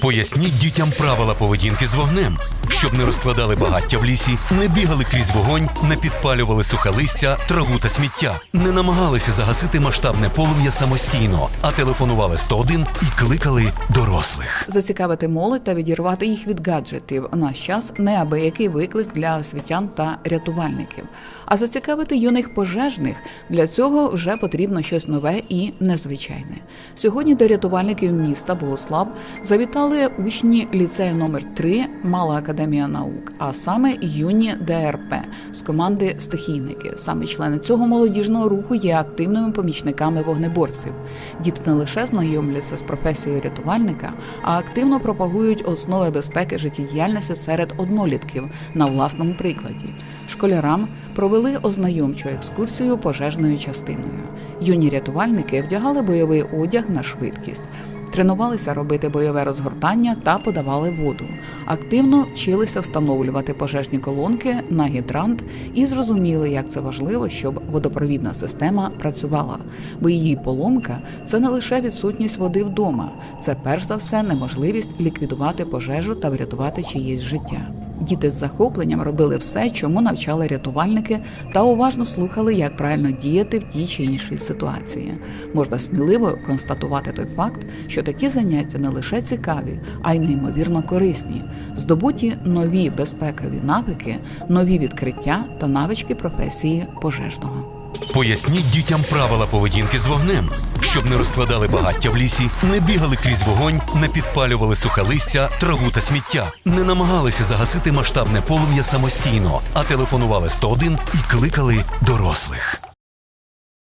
Поясніть дітям правила поведінки з вогнем, щоб не розкладали багаття в лісі, не бігали крізь вогонь, не підпалювали сухе листя, траву та сміття, не намагалися загасити масштабне полум'я самостійно, а телефонували 101 і кликали дорослих. Зацікавити молодь та відірвати їх від гаджетів наш час неабиякий виклик для освітян та рятувальників. А зацікавити юних пожежних для цього вже потрібно щось нове і незвичайне. Сьогодні до рятувальників міста Богослав завітали учні ліцею номер 3 Мала академія наук, а саме юні ДРП з команди стихійники. Саме члени цього молодіжного руху є активними помічниками вогнеборців. Діти не лише знайомляться з професією рятувальника, а активно пропагують основи безпеки життєдіяльності серед однолітків на власному прикладі. Школярам провели ознайомчу екскурсію пожежною частиною. Юні рятувальники вдягали бойовий одяг на швидкість. Тренувалися робити бойове розгортання та подавали воду. Активно вчилися встановлювати пожежні колонки на гідрант і зрозуміли, як це важливо, щоб водопровідна система працювала. Бо її поломка це не лише відсутність води вдома, це перш за все неможливість ліквідувати пожежу та врятувати чиєсь життя. Діти з захопленням робили все, чому навчали рятувальники, та уважно слухали, як правильно діяти в тій чи іншій ситуації. Можна сміливо констатувати той факт, що такі заняття не лише цікаві, а й неймовірно корисні, здобуті нові безпекові навики, нові відкриття та навички професії пожежного. Поясніть дітям правила поведінки з вогнем, щоб не розкладали багаття в лісі, не бігали крізь вогонь, не підпалювали сухе листя, траву та сміття, не намагалися загасити масштабне полум'я самостійно, а телефонували 101 і кликали дорослих.